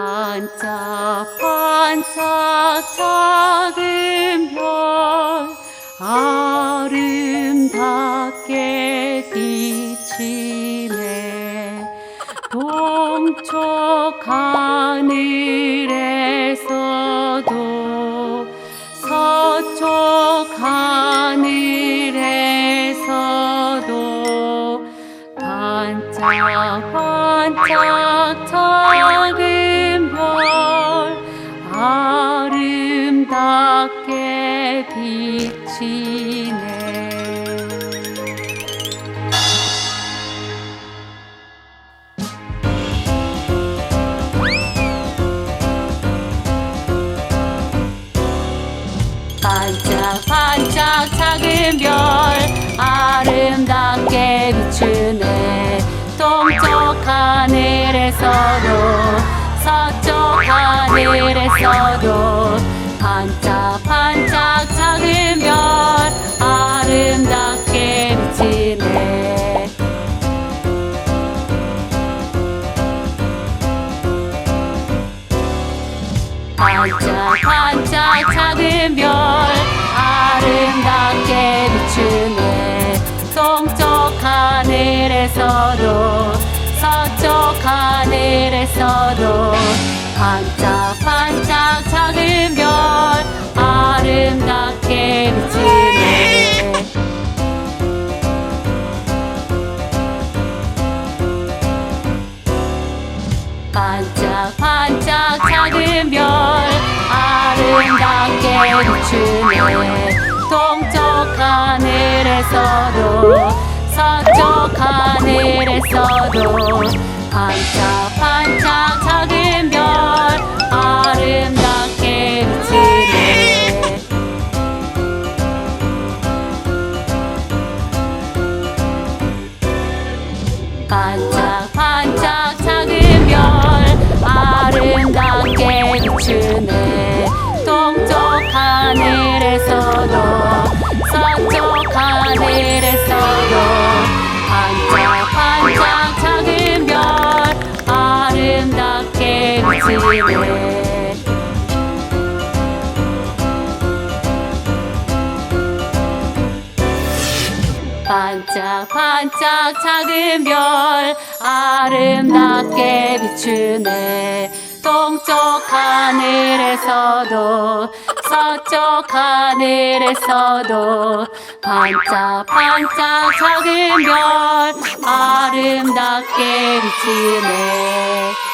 반짝반짝 작은 별 아름답게 비치네. 동쪽 하늘에서도 서쪽 하늘에서도 반짝반짝 작은 아름답게 비치네. 반짝반짝 작은 별 아름답게 비추네. 동쪽 하늘에서도 서쪽 하늘에서도 반짝반짝 작은 별 아름답게 비추네. 동쪽 하늘에서도 서쪽 하늘에서도 반짝반짝 작은 별 아름답게 비치네. 반짝반짝 작은 별 아름답게 비추네. 동쪽 하늘에서도 서쪽 하늘에서도 반짝반짝 작은 별 아름답게 비치네. 반짝반짝 반짝반짝 작은 별 아름답게 비추네. 동쪽 하늘에서도 서쪽 하늘에서도 반짝반짝 작은 별 아름답게 비치네